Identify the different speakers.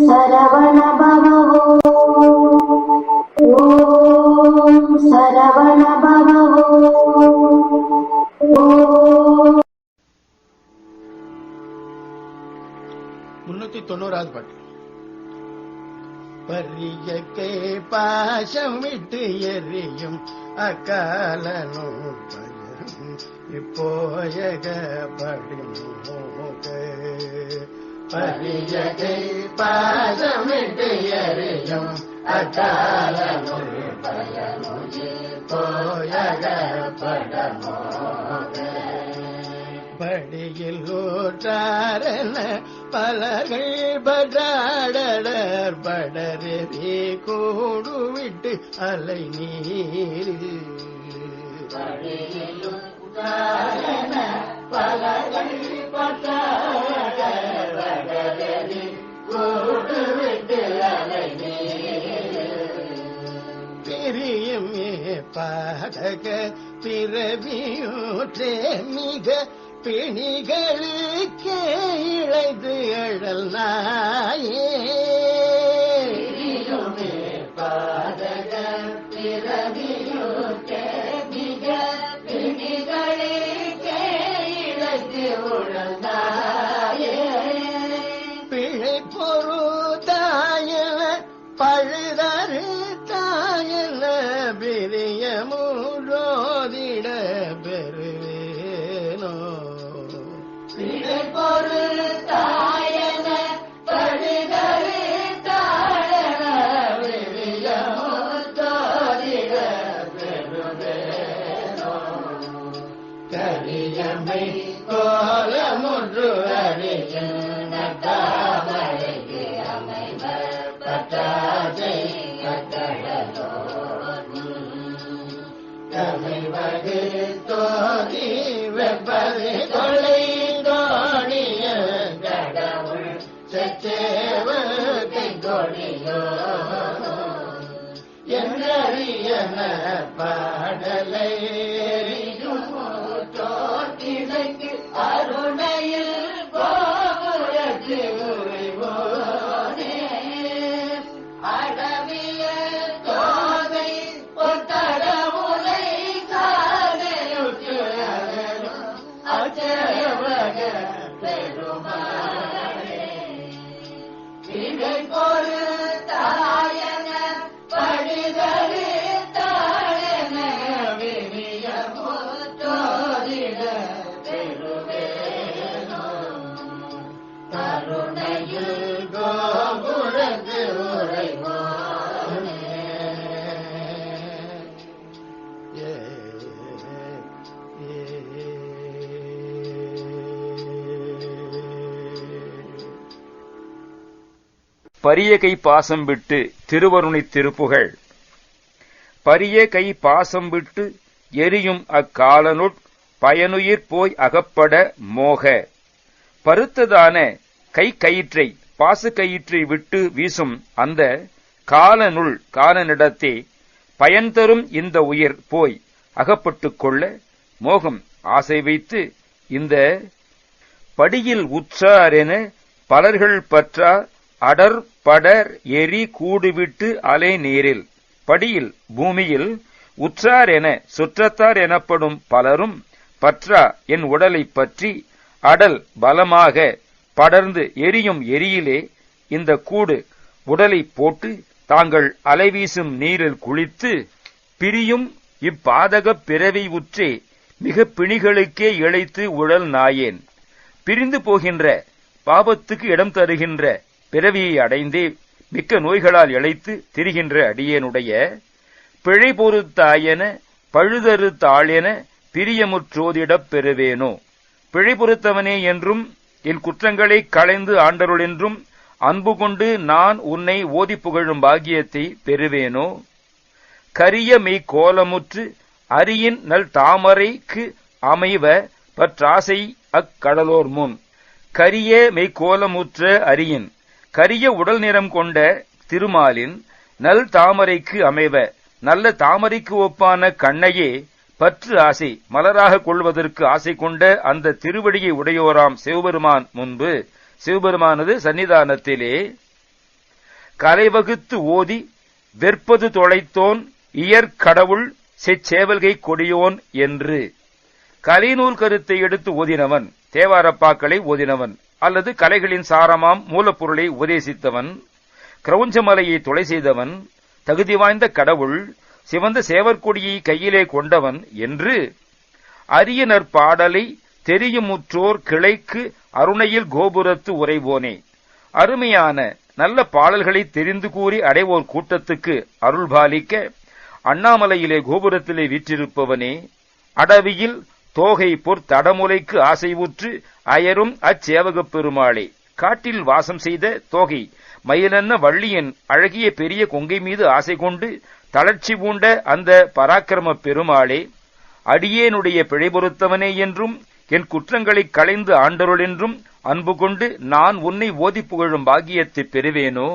Speaker 1: சரவண பவவோ ஓம் சரவண பவவோ ஓம்
Speaker 2: முன்னூத்தி தொண்ணூறாவது பாட்டு பரியக்கை பாசம் விட்டு எரியும் அக்காலனும் பயம் இப்போயக படிமோக பரிஜகை பாசம் விட்டு எரியும் அக்காலனும் பயம் இப்போயக படியில் ஊற்றாரன பலர்கள் படாடர் படரவி கூடு விட்டு அலை நீர் பட்ட பாடக பிறவியூற்றே மிக பிணிகளுக்கே இழைது எழல் நாயே. பாடக பிறவியூற்றே அடியமை கோலமுன்று அறிகின்ற தாமரைக்கு கமைவது தோதி வெப்பது கொலை தோணிய கடவுள் சச்சேவத்தை தொழிலோ என்றறியன பாடலை 对。
Speaker 3: பரிய கை பாசம் விட்டு திருவருணை திருப்புகழ் பரிய கை பாசம் விட்டு எரியும் அக்காலனுட் பயனுயிர் போய் அகப்பட மோக. பருத்ததான கை கயிற்றை பாசு கயிற்றை விட்டு வீசும் அந்த காலனுள் காலனிடத்தே பயன் தரும் இந்த உயிர் போய் அகப்பட்டுக் கொள்ள மோகம் ஆசை வைத்து இந்த படியில் உற்றாரென பலர்கள் பற்றா அடர் படர் எரி கூடுவிட்டு அலை நீரில். படியில் பூமியில் உற்றார் என சுற்றத்தார் எனப்படும் பலரும் பற்றா என் உடலைப் பற்றி அடல் பலமாக படர்ந்து எரியும் எரியிலே இந்த கூடு உடலை போட்டு தாங்கள் அலைவீசும் நீரில் குளித்து பிரியும் இப்பாதகப் பிறவி உற்றே மிக பிணிகளுக்கே இழைத்து உழல் நாயேன். பிரிந்து போகின்ற பாபத்துக்கு இடம் தருகின்ற பிறவியை அடைந்தே மிக்க நோய்களால் இழைத்து திரிகின்ற அடியேனுடைய பிழை பொறுத்தாயன பழுதறு தாளென பிரியமுற்றோதிடப் பெறுவேனோ? பிழை பொறுத்தவனே என்றும் என் குற்றங்களைக் களைந்து ஆண்டருள் என்றும் அன்பு கொண்டு நான் உன்னை ஓதி புகழும் பாக்கியத்தை பெறுவேனோ? கரிய மெய் கோலமுற்று அரியின் நல் தாமரைக்கு அமைவ பற்றாசை அக்கடலோர் முன். கரிய மெய்க்கோலமுற்ற அரியின் கரிய உடல் நிறம் கொண்ட திருமாலின் நல் தாமரைக்கு அமைவ நல்ல தாமரைக்கு ஒப்பான கண்ணையே பற்று ஆசை மலராக கொள்வதற்கு ஆசை கொண்ட அந்த திருவடியை உடையோராம் சிவபெருமான் முன்பு சிவபெருமானது சன்னிதானத்திலே கலைவகுத்து ஓதி வெற்பது தொலைத்தோன் இயற்கடவுள் செச்சேவல்கை கொடியோன் என்று. கலைநூல் கருத்தை எடுத்து ஓதினவன் தேவாரப்பாக்களை ஓதினவன். அல்லது கலைகளின் சாரமாம் மூலப்பொருளை உபதேசித்தவன் கிரௌஞ்சமலையை தொலை செய்தவன் தகுதி வாய்ந்த கடவுள் சிவந்த சேவற்கொடியை கையிலே கொண்டவன் என்று அரிய நற்பாடலை தெரியுமுற்றோர் கிளைக்கு அருணையில் கோபுரத்து உரைவோனே அருமையான நல்ல பாடல்களை தெரிந்து கூறி அடைவோர் கூட்டத்துக்கு அருள்பாலிக்க அண்ணாமலையிலே கோபுரத்திலே வீற்றிருப்பவனே அடவியில் தோகை பொற் தடமுலைக்கு ஊற்று அயரும் அச்சேவகப் பெருமாளே. காட்டில் வாசம் செய்த தோகை மயிலன்ன வள்ளியன் அழகிய பெரிய கொங்கை மீது ஆசை கொண்டு தளர்ச்சி பூண்ட அந்த பராக்கிரம பெருமாளே அடியேனுடைய பிழை பொறுத்தவனே என்றும் என் குற்றங்களைக் களைந்து ஆண்டருள் என்றும் அன்பு கொண்டு நான் உன்னை ஓதி புகழும் பாக்கியத்தை பெறுவேனோ?